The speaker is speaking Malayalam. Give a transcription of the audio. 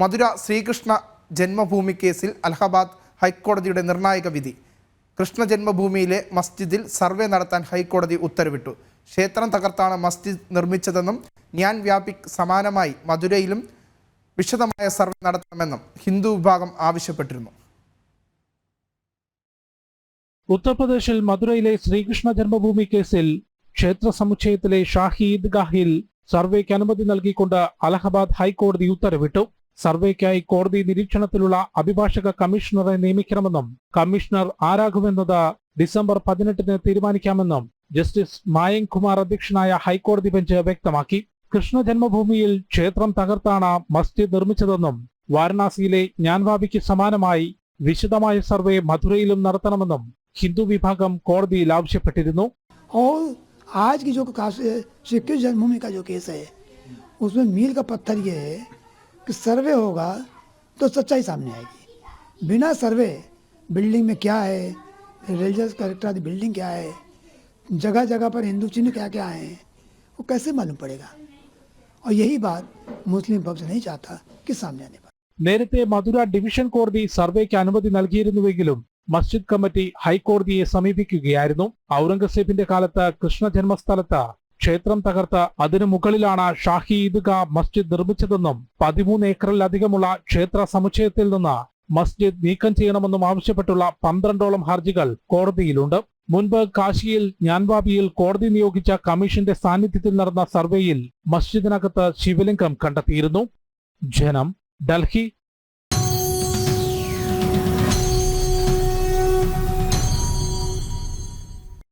മധുര ശ്രീകൃഷ്ണ ജന്മഭൂമി കേസിൽ അലഹബാദ് ഹൈക്കോടതിയുടെ നിർണായക വിധി. കൃഷ്ണ ജന്മഭൂമിയിലെ മസ്ജിദിൽ സർവേ നടത്താൻ ഹൈക്കോടതി ഉത്തരവിട്ടു. ക്ഷേത്രം തകർത്താണ് മസ്ജിദ് നിർമ്മിച്ചതെന്നും ന്യാൻ വ്യാപിക് സമാനമായി മധുരയിലും വിശദമായ സർവേ നടത്തണമെന്നും ഹിന്ദു വിഭാഗം ആവശ്യപ്പെട്ടിരുന്നു. ഉത്തർപ്രദേശിൽ മധുരയിലെ ശ്രീകൃഷ്ണ ജന്മഭൂമി കേസിൽ ക്ഷേത്ര സമുച്ചയത്തിലെ ഷാഹി ഈദ്ഗാഹിൽ സർവേക്ക് അനുമതി നൽകിക്കൊണ്ട് അലഹബാദ് ഹൈക്കോടതി ഉത്തരവിട്ടു. സർവേക്കായി കോടതി നിരീക്ഷണത്തിലുള്ള അഭിഭാഷക കമ്മീഷണറെ നിയമിക്കണമെന്നും കമ്മീഷണർ ആരാകുമെന്നത് ഡിസംബർ പതിനെട്ടിന് തീരുമാനിക്കാമെന്നും ജസ്റ്റിസ് മായങ്ക് കുമാർ അധ്യക്ഷനായ ഹൈക്കോടതി ബെഞ്ച് വ്യക്തമാക്കി കൃഷ്ണ ജന്മഭൂമിയിൽ ക്ഷേത്രം തകർത്താണ് മസ്ജിദ് നിർമ്മിച്ചതെന്നും വാരണാസിയിലെ ജ്ഞാൻവാബിക്ക് സമാനമായി വിശദമായ സർവേ മധുരയിലും നടത്തണമെന്നും ഹിന്ദു വിഭാഗം കോടതിയിൽ ആവശ്യപ്പെട്ടിരുന്നു और आज की जो काश श्री कृष्ण जन्मभूमि का जो केस है उसमें मील का पत्थर ये है कि सर्वे होगा तो सच्चाई सामने आएगी बिना सर्वे बिल्डिंग में क्या है रिलीजियस करेक्टर आदि बिल्डिंग क्या है जगह जगह पर हिंदू चिन्ह क्या क्या हैं वो कैसे मालूम पड़ेगा और यही बात मुस्लिम पक्ष नहीं चाहता कि सामने आने पाए നേരത്തെ മധുര ഡിവിഷൻ കോടതി സർവേക്ക് അനുമതി നൽകിയിരുന്നുവെങ്കിലും മസ്ജിദ് കമ്മിറ്റി ഹൈക്കോടതിയെ സമീപിക്കുകയായിരുന്നു ഔറംഗസേബിന്റെ കാലത്ത് കൃഷ്ണ ജന്മസ്ഥലത്ത് ക്ഷേത്രം തകർത്ത് അതിനു മുകളിലാണ് ഷാഹി ഈദ്ഗാ മസ്ജിദ് നിർമ്മിച്ചതെന്നും പതിമൂന്ന് ഏക്കറിലധികമുള്ള ക്ഷേത്ര സമുച്ചയത്തിൽ നിന്ന് മസ്ജിദ് നീക്കം ചെയ്യണമെന്നും ആവശ്യപ്പെട്ടുള്ള പന്ത്രണ്ടോളം ഹർജികൾ കോടതിയിലുണ്ട്. മുൻപ് കാശിയിൽ ഞാൻബാബിയിൽ കോടതി നിയോഗിച്ച കമ്മീഷന്റെ സാന്നിധ്യത്തിൽ നടന്ന സർവേയിൽ മസ്ജിദിനകത്ത് ശിവലിംഗം കണ്ടെത്തിയിരുന്നു. ജനം ഡൽഹി